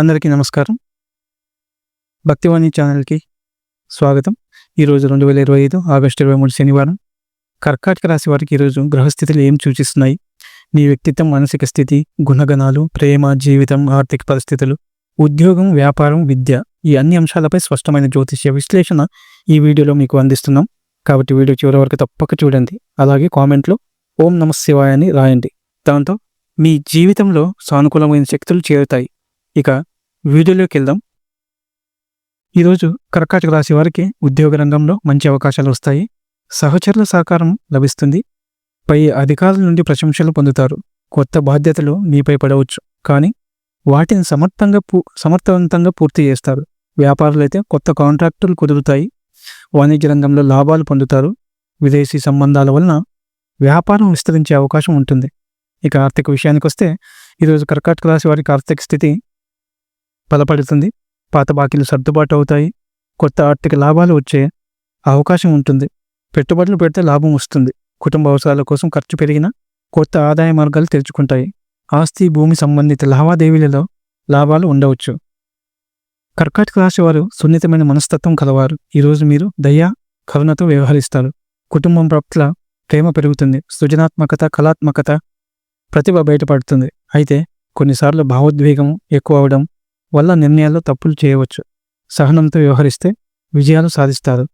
అందరికీ నమస్కారం. భక్తివాణి ఛానల్కి స్వాగతం. ఈరోజు రెండు వేల ఇరవై ఐదు ఆగస్టు ఇరవై మూడు శనివారం. కర్కాటక రాశి వారికి ఈరోజు గ్రహస్థితులు ఏం సూచిస్తున్నాయి? మీ వ్యక్తిత్వం మానసిక స్థితి గుణగణాలు ప్రేమ జీవితం ఆర్థిక పరిస్థితులు ఉద్యోగం వ్యాపారం విద్య ఈ అన్ని అంశాలపై స్పష్టమైన జ్యోతిష్య విశ్లేషణ ఈ వీడియోలో మీకు అందిస్తున్నాం. కాబట్టి వీడియో చివరి వరకు తప్పక చూడండి. అలాగే కామెంట్లో ఓం నమ శివాయ అని రాయండి. దాంతో మీ జీవితంలో సానుకూలమైన శక్తులు చేరుతాయి. ఇక వీడియోలోకి వెళ్దాం ఈరోజు కర్కాటక రాశి వారికి ఉద్యోగ రంగంలో మంచి అవకాశాలు వస్తాయి. సహచరుల సహకారం లభిస్తుంది. పై అధికారుల నుండి ప్రశంసలు పొందుతారు. కొత్త బాధ్యతలు మీపై పడవచ్చు. కానీ వాటిని సమర్థంగా పూ సమర్థవంతంగా పూర్తి చేస్తారు. వ్యాపారులైతే కొత్త కాంట్రాక్టులు కుదురుతాయి. వాణిజ్య రంగంలో లాభాలు పొందుతారు. విదేశీ సంబంధాల వలన వ్యాపారం విస్తరించే అవకాశం ఉంటుంది. ఇక ఆర్థిక విషయానికి వస్తే ఈరోజు కర్కాటక రాశి వారికి ఆర్థిక స్థితి బలపడుతుంది. పాత బాకీలు సర్దుబాటు అవుతాయి. కొత్త ఆర్థిక లాభాలు వచ్చే అవకాశం ఉంటుంది. పెట్టుబడులు పెడితే లాభం వస్తుంది. కుటుంబ అవసరాల కోసం ఖర్చు పెరిగినా కొత్త ఆదాయ మార్గాలు తెరుచుకుంటాయి. ఆస్తి భూమి సంబంధిత లావాదేవీలలో లాభాలు ఉండవచ్చు. కర్కాటక రాశి వారు సున్నితమైన మనస్తత్వం కలవారు. ఈరోజు మీరు దయ కరుణతో వ్యవహరిస్తారు. కుటుంబం పట్ల ప్రేమ పెరుగుతుంది. సృజనాత్మకత కళాత్మకత ప్రతిభ బయటపడుతుంది. అయితే కొన్నిసార్లు భావోద్వేగం ఎక్కువ అవడం వల్ల నిర్ణయాల్లో తప్పులు చేయవచ్చు. సహనంతో వ్యవహరిస్తే విజయాలు సాధిస్తారు.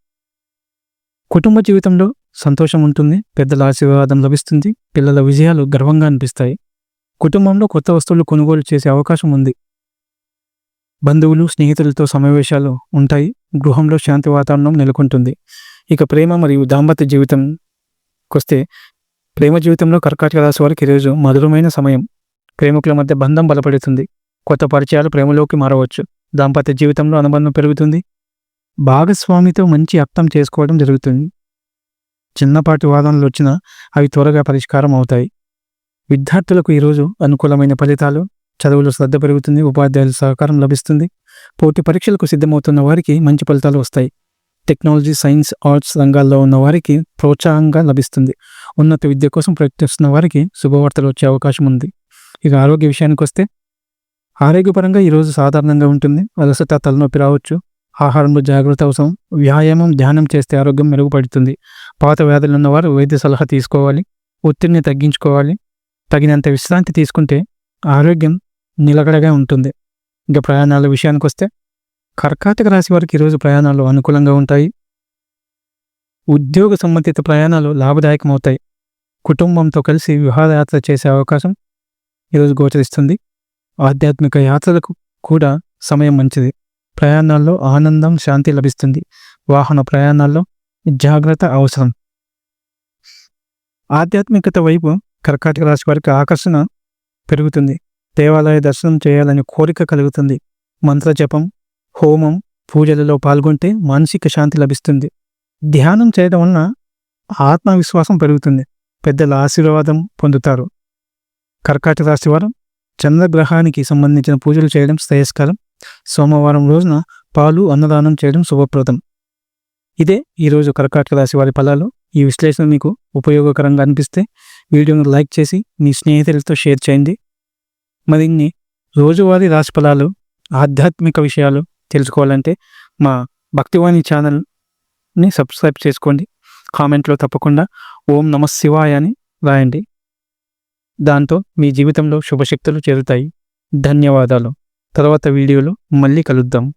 కుటుంబ జీవితంలో సంతోషం ఉంటుంది పెద్దల ఆశీర్వాదం లభిస్తుంది పిల్లల విజయాలు గర్వంగా అనిపిస్తాయి. కుటుంబంలో కొత్త వస్తువులు కొనుగోలు చేసే అవకాశం ఉంది. బంధువులు స్నేహితులతో సమావేశాలు ఉంటాయి గృహంలో శాంతి వాతావరణం నెలకొంటుంది. ఇక ప్రేమ మరియు దాంపత్య జీవితంకొస్తే ప్రేమ జీవితంలో కర్కాటక రాశి వారికి ఈరోజు మధురమైన సమయం. ప్రేమికుల మధ్య బంధం బలపడుతుంది. కొత్త పరిచయాలు ప్రేమలోకి మారవచ్చు. దాంపత్య జీవితంలో అనుబంధం పెరుగుతుంది. భాగస్వామితో మంచి అర్థం చేసుకోవడం జరుగుతుంది. చిన్నపాటి వాదనలు వచ్చినా అవి త్వరగా పరిష్కారం అవుతాయి. విద్యార్థులకు ఈరోజు అనుకూలమైన ఫలితాలు చదువులో శ్రద్ధ పెరుగుతుంది ఉపాధ్యాయుల సహకారం లభిస్తుంది. పోటీ పరీక్షలకు సిద్ధమవుతున్న వారికి మంచి ఫలితాలు వస్తాయి. టెక్నాలజీ సైన్స్ ఆర్ట్స్ రంగాల్లో ఉన్న వారికి ప్రోత్సాహంగా లభిస్తుంది. ఉన్నత విద్య కోసం ప్రయత్నిస్తున్న వారికి శుభవార్తలు వచ్చే అవకాశం ఉంది. ఇక ఆరోగ్య విషయానికి వస్తే ఆరోగ్యపరంగా ఈరోజు సాధారణంగా ఉంటుంది. అలసట తలనొప్పి రావచ్చు. ఆహారంలో జాగ్రత్త అవసరం. వ్యాయామం ధ్యానం చేస్తే ఆరోగ్యం మెరుగుపడుతుంది. పాత వ్యాధులు ఉన్నవారు వైద్య సలహా తీసుకోవాలి. ఒత్తిడిని తగ్గించుకోవాలి. తగినంత విశ్రాంతి తీసుకుంటే ఆరోగ్యం నిలకడగా ఉంటుంది. ఇంకా ప్రయాణాల విషయానికి వస్తే కర్కాటక రాశి వారికి ఈరోజు ప్రయాణాలు అనుకూలంగా ఉంటాయి. ఉద్యోగ సంబంధిత ప్రయాణాలు లాభదాయకమవుతాయి. కుటుంబంతో కలిసి విహారయాత్ర చేసే అవకాశం ఈరోజు గోచరిస్తుంది. ఆధ్యాత్మిక యాత్రలకు కూడా సమయం మంచిది. ప్రయాణాల్లో ఆనందం శాంతి లభిస్తుంది. వాహన ప్రయాణాల్లో జాగ్రత్త అవసరం. ఆధ్యాత్మికత వైపు కర్కాటక రాశి వారికి ఆకర్షణ పెరుగుతుంది. దేవాలయ దర్శనం చేయాలని కోరిక కలుగుతుంది. మంత్ర జపం హోమం పూజలలో పాల్గొంటే మానసిక శాంతి లభిస్తుంది. ధ్యానం చేయడం వలన ఆత్మవిశ్వాసం పెరుగుతుంది. పెద్దల ఆశీర్వాదం పొందుతారు. కర్కాటక రాశి వారు చంద్రగ్రహానికి సంబంధించిన పూజలు చేయడం శ్రేయస్కరం. సోమవారం రోజున పాలు అన్నదానం చేయడం శుభప్రదం. ఇదే ఈరోజు కర్కాటక రాశి వారి ఫలాలు. ఈ విశ్లేషణ మీకు ఉపయోగకరంగా అనిపిస్తే వీడియోను లైక్ చేసి మీ స్నేహితులతో షేర్ చేయండి. మరిన్ని రోజువారీ రాశి ఫలాలు ఆధ్యాత్మిక విషయాలు తెలుసుకోవాలంటే మా భక్తివాణి ఛానల్ని సబ్స్క్రైబ్ చేసుకోండి. కామెంట్లో తప్పకుండా ఓం నమ శివాయ అని రాయండి. దాంతో మీ జీవితంలో శుభశక్తులు చేరుతాయి. ధన్యవాదాలు. తర్వాత వీడియోలో మళ్ళీ కలుద్దాం.